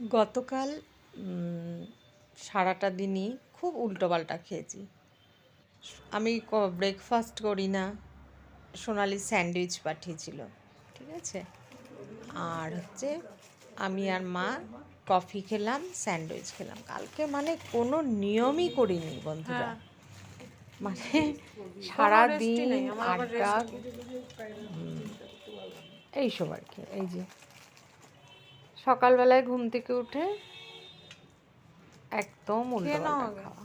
গতকাল সারাটা দিনই খুব উল্টোপাল্টা খেয়েছি। আমি ব্রেকফাস্ট করি না সোনালি স্যান্ডউইচ পাঠিয়েছিল ঠিক আছে? আর হচ্ছে আমি আর মা কফি খেলাম স্যান্ডউইচ খেলাম। কালকে মানে কোনো নিয়মই করিনি বন্ধুরা। মানে সারাদিন আড্ডা এইসব আর কি এই যে সকালবেলায় ঘুম থেকে উঠে একদম উল্টো খাওয়া।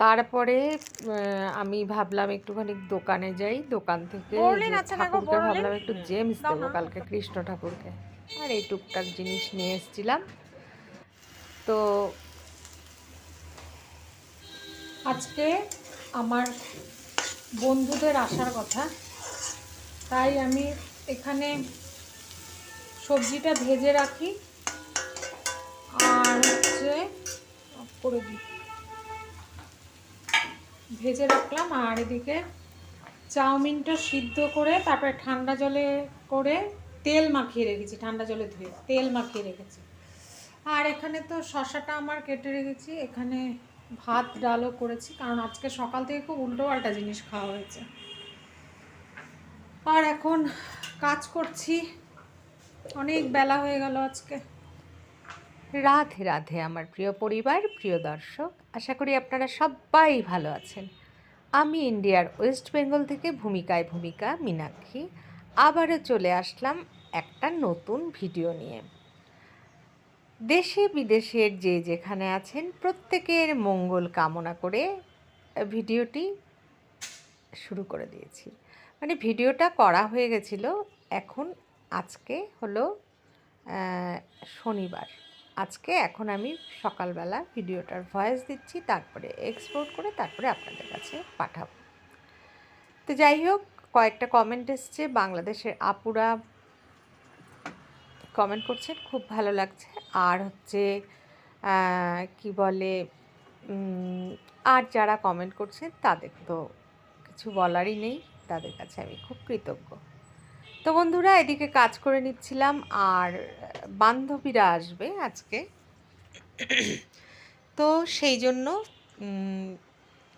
তারপরে আহ, আমি ভাবলাম একটুখানি দোকানে যাই। দোকান থেকে আচ্ছা ঠাকুরকে ভাবলাম একটু জেমস দেবো কালকে কৃষ্ণ ঠাকুরকে। আর এই টুকটাক জিনিস নিয়ে এসেছিলাম। তো আজকে আমার বন্ধুদের আসার কথা। তাই আমি এখানে সবজিটা ভেজে রাখি। আর হচ্ছে করে দিই। ভেজে রাখলাম আর এদিকে চাউমিনটা সিদ্ধ করে তারপরে ঠান্ডা জলে করে তেল মাখিয়ে রেখেছি, ঠান্ডা জলে ধুয়ে তেল মাখিয়ে রেখেছি। আর এখানে তো শশাটা আমার কেটে রেখেছি, এখানে ভাত, ডালও করেছি, কারণ আজকে সকাল থেকে খুব উল্টো পাল্টা জিনিস খাওয়া হয়েছে। আর এখন কাজ করছি অনেক বেলা হয়ে গেল আজকে। রাধে রাধে আমার প্রিয় পরিবার, প্রিয় দর্শক। আশা করি আপনারা সবাই ভালো আছেন। আমি ইন্ডিয়ার ওয়েস্ট বেঙ্গল থেকে ভূমিকায় ভূমিকা মীনাক্ষী। আবারও চলে আসলাম একটা নতুন ভিডিও নিয়ে। দেশে বিদেশের যে যেখানে আছেন, প্রত্যেকের মঙ্গল কামনা করে ভিডিওটি শুরু করে দিয়েছি। মানে ভিডিওটা করা হয়ে গেছিল, এখন আজকে হলো শনিবার। আজকে এখন আমি সকালবেলা ভিডিওটার ভয়েস দিচ্ছি, তারপরে এক্সপোর্ট করে তারপরে আপনাদের কাছে পাঠাবো। তো যাই হোক, কয়েকটা কমেন্ট এসছে, বাংলাদেশের আপুরা কমেন্ট করছেন, খুব ভালো লাগছে। আর হচ্ছে কি বলে আর যারা কমেন্ট করছেন, তাদের তো কিছু বলারই নেই, তাদের কাছে আমি খুব কৃতজ্ঞ। তো বন্ধুরা, এদিকে কাজ করে নিচ্ছিলাম আর বান্ধবীরা আসবে আজকে। তো সেই জন্য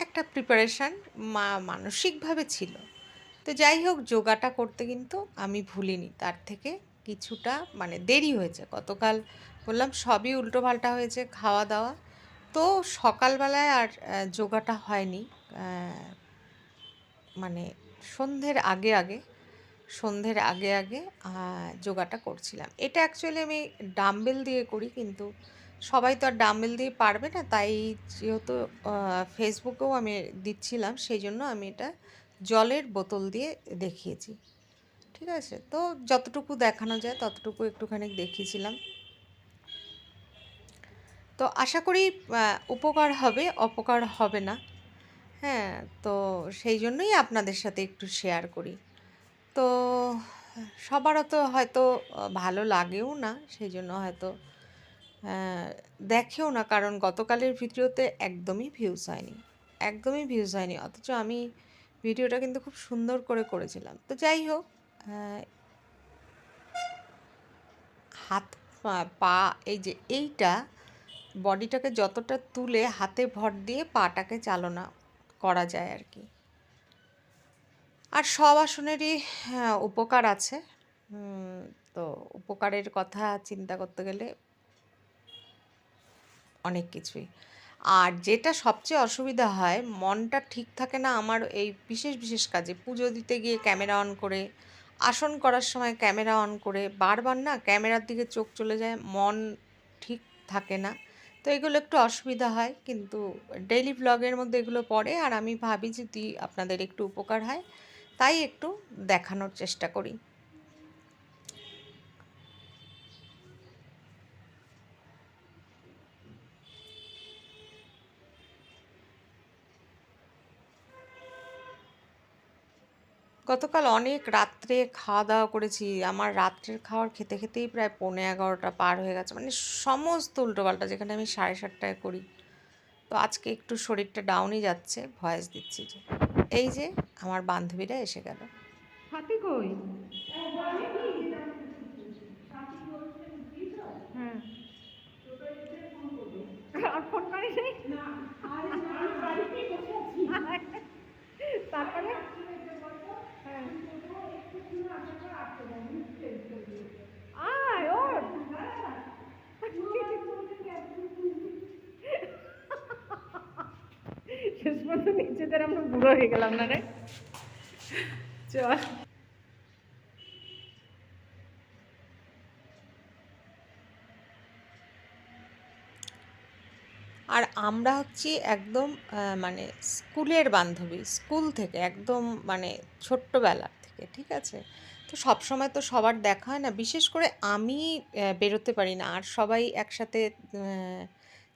একটা প্রিপারেশান মা, মানসিকভাবে ছিল। তো যাই হোক, যোগাটা করতে কিন্তু আমি ভুলিনি। তার থেকে কিছুটা মানে দেরি হয়েছে। গতকাল বললাম, সবই উল্টোপাল্টা হয়েছে খাওয়া দাওয়া তো সকালবেলায় আর যোগাটা হয়নি। মানে সন্ধ্যের আগে আগে সন্ধ্যের আগে আগে যোগাটা করছিলাম। এটা অ্যাকচুয়ালি আমি ডাম্বেল দিয়ে করি, কিন্তু সবাই তো আর ডাম্বেল দিয়ে পারবে না, তাই যেহেতু ফেসবুকেও আমি দিচ্ছিলাম সেই জন্য আমি এটা জলের বোতল দিয়ে দেখিয়েছি। ঠিক আছে? তো যতটুকু দেখানো যায়, ততটুকু একটুখানি দেখিয়েছিলাম। তো আশা করি উপকার হবে, অপকার হবে না। হ্যাঁ তো সেই জন্যই আপনাদের সাথে একটু শেয়ার করি। তো সবারও তো হয়তো ভালো লাগেও না, সেই জন্য হয়তো দেখেও না, কারণ গতকালের ভিডিওতে একদমই ভিউজ হয়নি, একদমই ভিউজ হয়নি, অথচ আমি ভিডিওটা কিন্তু খুব সুন্দর করে করেছিলাম। তো যাই হোক হাত পা- এই যে এইটা বডিটাকে যতটা তুলে হাতে ভর দিয়ে পাটাকে চালনা করা যায় আর কি। আর সব আসনেরই হ্যাঁ, উপকার আছে। তো উপকারের কথা চিন্তা করতে গেলে অনেক কিছুই। আর যেটা সবচেয়ে অসুবিধা হয় মনটা ঠিক থাকে না আমার এই বিশেষ বিশেষ কাজে। পুজো দিতে গিয়ে ক্যামেরা অন করে আসন করার সময় ক্যামেরা অন করে বারবার না ক্যামেরার দিকে চোখ চলে যায় মন ঠিক থাকে না। তো এগুলো একটু অসুবিধা হয় কিন্তু ডেইলি ব্লগের মধ্যে এগুলো পড়ে আর আমি ভাবি যদি আপনাদের একটু উপকার হয়। তাই একটু দেখানোর চেষ্টা করি। গতকাল অনেক রাত্রে খাওয়া দাওয়া করেছি। আমার রাত্রের খাওয়ার খেতে খেতেই প্রায় পৌনে এগারোটা পার হয়ে গেছে। মানে সমস্ত উল্টোপাল্টা, যেখানে আমি সাড়ে সাতটায় করি। তো আজকে একটু শরীরটা ডাউনই যাচ্ছে, ভয়েস দিচ্ছি যে এই যে আমার বান্ধবীরা এসে গেল। হাতি কই? নিজেদের আমরা বুড়ো হয়ে গেলাম না রে? চল। আর আমরা হচ্ছি একদম মানে স্কুলের বান্ধবী, স্কুল থেকে একদম মানে ছোট্টবেলার থেকে, ঠিক আছে? তো সব সময় তো সবার দেখা হয় না, বিশেষ করে আমি বেরোতে পারি না, আর সবাই একসাথে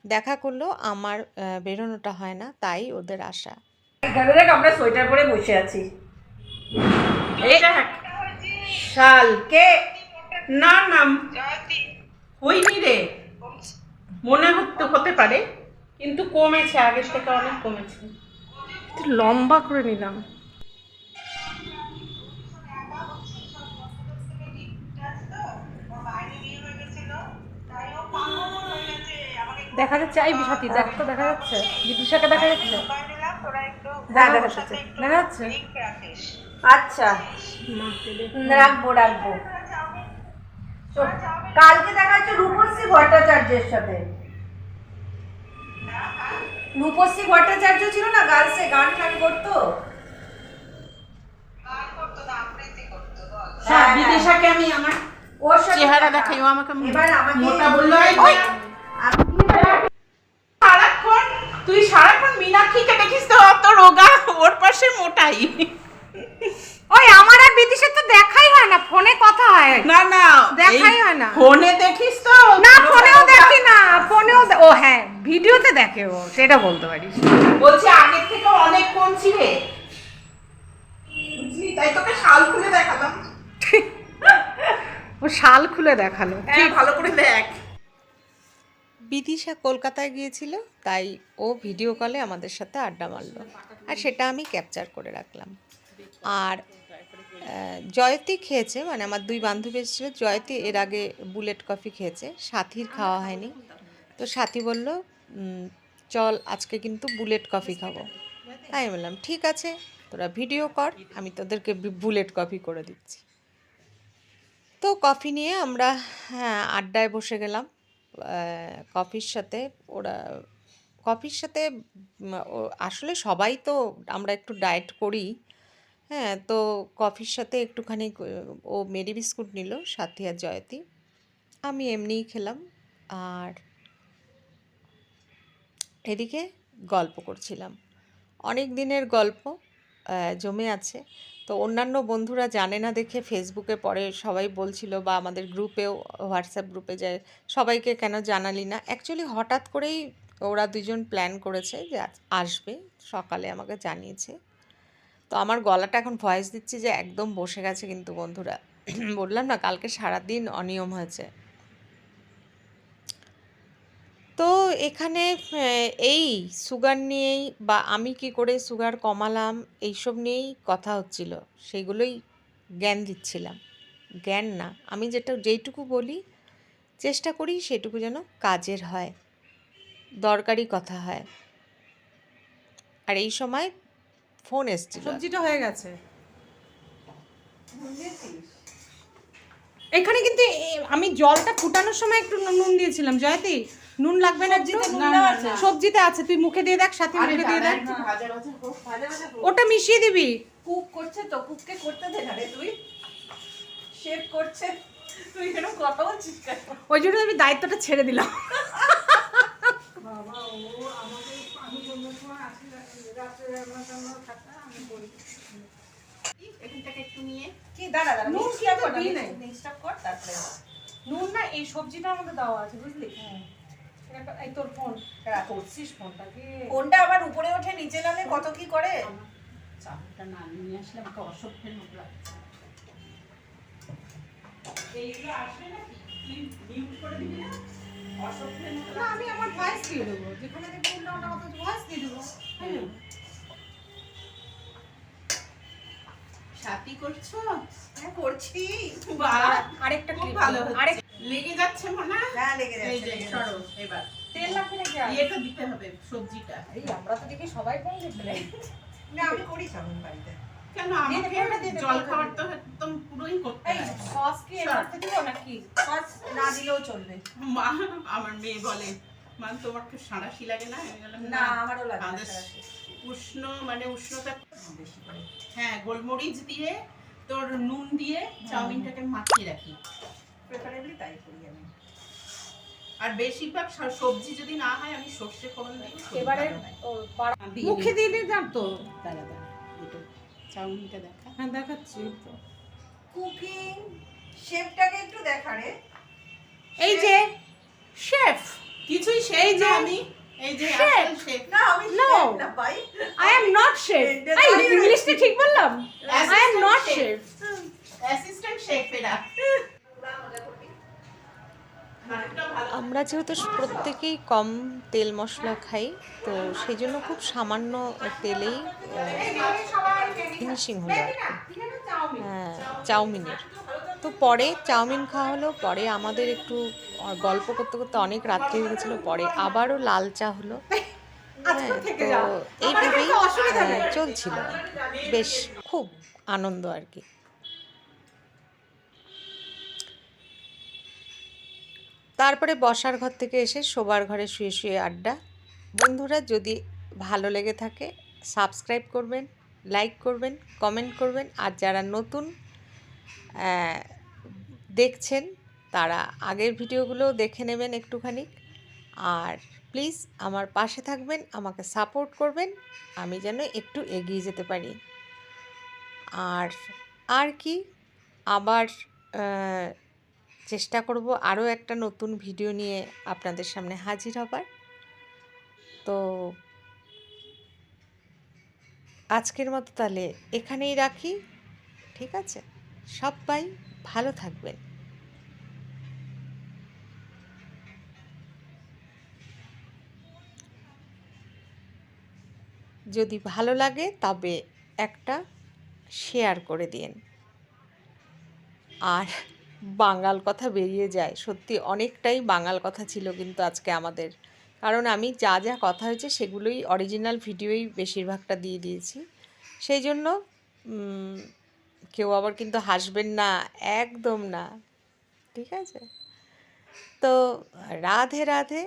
দেখা করলেও আমার বেরোনোটা হয় না, তাই ওদের আশা দেখ, আমরা সোয়েটার পরে বসে আছি। শাল কে না হইনি রে। মনে হতে পারে, কিন্তু কমেছে, আগের থেকে অনেক কমেছে। লম্বা করে নিলাম। দেখা যাচ্ছে এই সাথী দেখ তো দেখা যাচ্ছে বিদিশাকে দেখা যাচ্ছে। হ্যাঁ দেখা যাচ্ছে দেখা যাচ্ছে। আচ্ছা রাখব রাখব। কালকে দেখা যাচ্ছে রূপশ্রী ভট্টাচার্যের সাথে। রূপশ্রী ভট্টাচার্য ছিল না গার্লসে গান টান করতো? হ্যাঁ, বিদিশাকে আমি আমার ওর সাথে চেহারা দেখা। দেখাই ও আমাকে এবার আমাকে মোটা বলল তুই সারাক্ষণ মীনাক্ষীকে দেখিস তো অত রোগা ওর পাশে মোটাই। ওই আমার আর বিদিশার তো দেখাই হয় না ফোনে কথা হয়। না না দেখাই হয় না। ফোনে দেখিস তো না ফোনেও দেখি না ফোনেও ও হ্যাঁ ভিডিওতে দেখে ও সেটা বলতে পারিস। বলছি আগের থেকে অনেক কমছি রে তাই তোকে শাল খুলে দেখালাম। ও শাল খুলে দেখাল। হ্যাঁ ভালো করে দেখ। বিদিশা কলকাতায় গিয়েছিল, তাই ও ভিডিও কলে আমাদের সাথে আড্ডা মারলো। আর সেটা আমি ক্যাপচার করে রাখলাম। আর জয়তী খেয়েছে মানে আমার দুই বান্ধবী এসেছিল। জয়তী এর আগে বুলেট কফি খেয়েছে, সাথীর খাওয়া হয়নি। তো সাথী বলল চল, আজকে কিন্তু বুলেট কফি খাব। তাই বললাম, ঠিক আছে, তোরা ভিডিও কর, আমি তোদেরকে বুলেট কফি করে দিচ্ছি। তো কফি নিয়ে আমরা হ্যাঁ আড্ডায় বসে গেলাম। কফির সাথে ওরা, কফির সাথে আসলে সবাই তো আমরা একটু ডায়েট করি। হ্যাঁ তো কফির সাথে একটুখানি ও মেরি বিস্কুট নিল, সাথী আর জয়তী। আমি এমনিই খেলাম আর এদিকে গল্প করছিলাম। অনেক দিনের গল্প জমে আছে। তো অন্যান্য বন্ধুরা জানে না দেখে ফেসবুকে পরে সবাই বলছিল বা আমাদের গ্রুপেও, হোয়াটসঅ্যাপ গ্রুপে যায়, সবাইকে কেন জানালি না? অ্যাকচুয়ালি হঠাৎ করেই ওরা দুজন প্ল্যান করেছে যে আসবে, সকালে আমাকে জানিয়েছে। তো আমার গলাটা এখন ভয়েস দিচ্ছি যে একদম বসে গেছে কিন্তু বন্ধুরা। বললাম না, কালকে সারাদিন অনিয়ম হয়েছে। তো এখানে এই সুগার নিয়েই বা আমি কি করে সুগার কমালাম এইসব নিয়েই কথা হচ্ছিল। সেগুলোই জ্ঞান দিচ্ছিলাম। জ্ঞান না আমি যেটা যেইটুকু বলি চেষ্টা করি সেটুকু যেন কাজের হয় দরকারি কথা হয়। আর এই সময় ফোন এসছিল। সবজিটা হয়ে গেছে। এখানে কিন্তু আমি জলটা ফুটানোর সময় একটু নুন দিয়েছিলাম জয়তি নুন লাগবে না সবজিতে আছে। তুই মুখে দিয়ে দেখ সাথে মুখে দিয়ে দেখ। ওটা মিশিয়ে দিবি। কুক করছে তো কুককে করতে দে না রে তুই। শেফ করছে। তুই কেন কথা বলছিস কেন? ওই জন্য আমি দায়িত্বটা ছেড়ে দিলাম। এখান থেকে একটু নিয়ে কি দাঁড়া দাঁড়া নুন কর দিই নাই। মিক্সটা কর তারপরে নুন না এই সবজিটার মধ্যে দেওয়া আছে বুঝলি? এই তোর ফোন করছিস ফোনটাকে? ফোনটা আবার উপরে ওঠে নিচে নামে কত কি করে? না নিয়ে আসলে আমাকে অসভ্যের মতো লাগছে। এইগুলো আসবে নাকি? তুই মিউট করে দিবি না? অসভ্যের মতো না আমি আমার ভয়েস দিয়ে দেবো। যেখানে দেখব উল্টা উল্টা কথা ভয়েস দিয়ে দেবো। হুম। সাথী করছ? হ্যাঁ করছি। আরেকটা খুব ভালো দেবো। লেগে যাচ্ছে মনে হ্যাঁ? লেগে যাচ্ছে সরো এবার। তেল লাগবে নাকি আর? দিতে হবে সবজিটা। এই আমরা তো দেখি সবাই কোন দিবে না আমি করি তেমন বাড়িতে। কেন আমাকে পুরোটা দিয়ে দে, জল খাবার তো একদম পুরোই করতে এই সস কি এর দিব নাকি? সস না দিলেও চলবে। মা আমার মেয়ে বলে মা তোমার তো সাঁড়াশি লাগে না? আমি না আমারও লাগে না উষ্ণ মানে উষ্ণতা বেশি করে। হ্যাঁ গোলমরিচ দিয়ে তোর নুন দিয়ে চাউমিনটাকে মাখিয়ে রাখি। প্রেফারেবলি তাই করি আমি। আর বেশিরভাগ সবজি যদি না হয় আমি সর্ষে ফোড়ন দিই এবারে মুখে। দিয়ে দিতাম তো। দাঁড়া দাঁড়া চাউমিনটা দেখা। হ্যাঁ দেখাচ্ছি তো। কুকিং শেফটাকে একটু দেখা রে। এই যে শেফ কিছুই সেই যে আমি। আই এম নট শেফ ইংলিশটা ঠিক বললাম? I am not chef assistant chef এরা আমরা যেহেতু প্রত্যেকেই কম তেল মশলা খাই তো সেই জন্য খুব সামান্য তেলেই ফিনিশিং হলো আর কি হ্যাঁ চাউমিনের। তো পরে চাউমিন খাওয়া হলো পরে আমাদের একটু গল্প করতে করতে অনেক রাত্রি হয়ে গেছিল পরে আবারও লাল চা হলো। হ্যাঁ তো এইভাবেই আহ, চলছিল। বেশ খুব আনন্দ আর কি। তারপরে বসার ঘর থেকে এসে শোবার ঘরে শুয়ে শুয়ে আড্ডা। বন্ধুরা যদি ভালো লেগে থাকে সাবস্ক্রাইব করবেন লাইক করবেন কমেন্ট করবেন। আর যারা নতুন দেখছেন তারা আগের ভিডিওগুলোও দেখে নেবেন একটুখানি। আর প্লিজ আমার পাশে থাকবেন, আমাকে সাপোর্ট করবেন, আমি যেন একটু এগিয়ে যেতে পারি। আর আর কি, আবার চেষ্টা করব আরও একটা নতুন ভিডিও নিয়ে আপনাদের সামনে হাজির হবার। তো, আজকের মতো তাহলে এখানেই রাখি, ঠিক আছে? সবাই ভালো থাকবেন। যদি ভালো লাগে তবে একটা শেয়ার করে দিন। আর বাঙাল কথা বেরিয়ে যায়। সত্যি অনেকটাই বাঙাল কথা ছিল কিন্তু আজকে আমাদের। কারণ আমি যা যা কথা হয়েছে সেগুলোই অরিজিনাল ভিডিওই বেশিরভাগটা দিয়ে দিয়েছি। সেই জন্য কেউ আবার কিন্তু হাসবেন না, একদম না। ঠিক আছে? তো রাধে রাধে,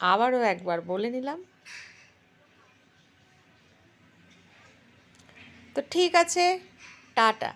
আবারও একবার বলে নিলাম। তো ঠিক আছে টাটা।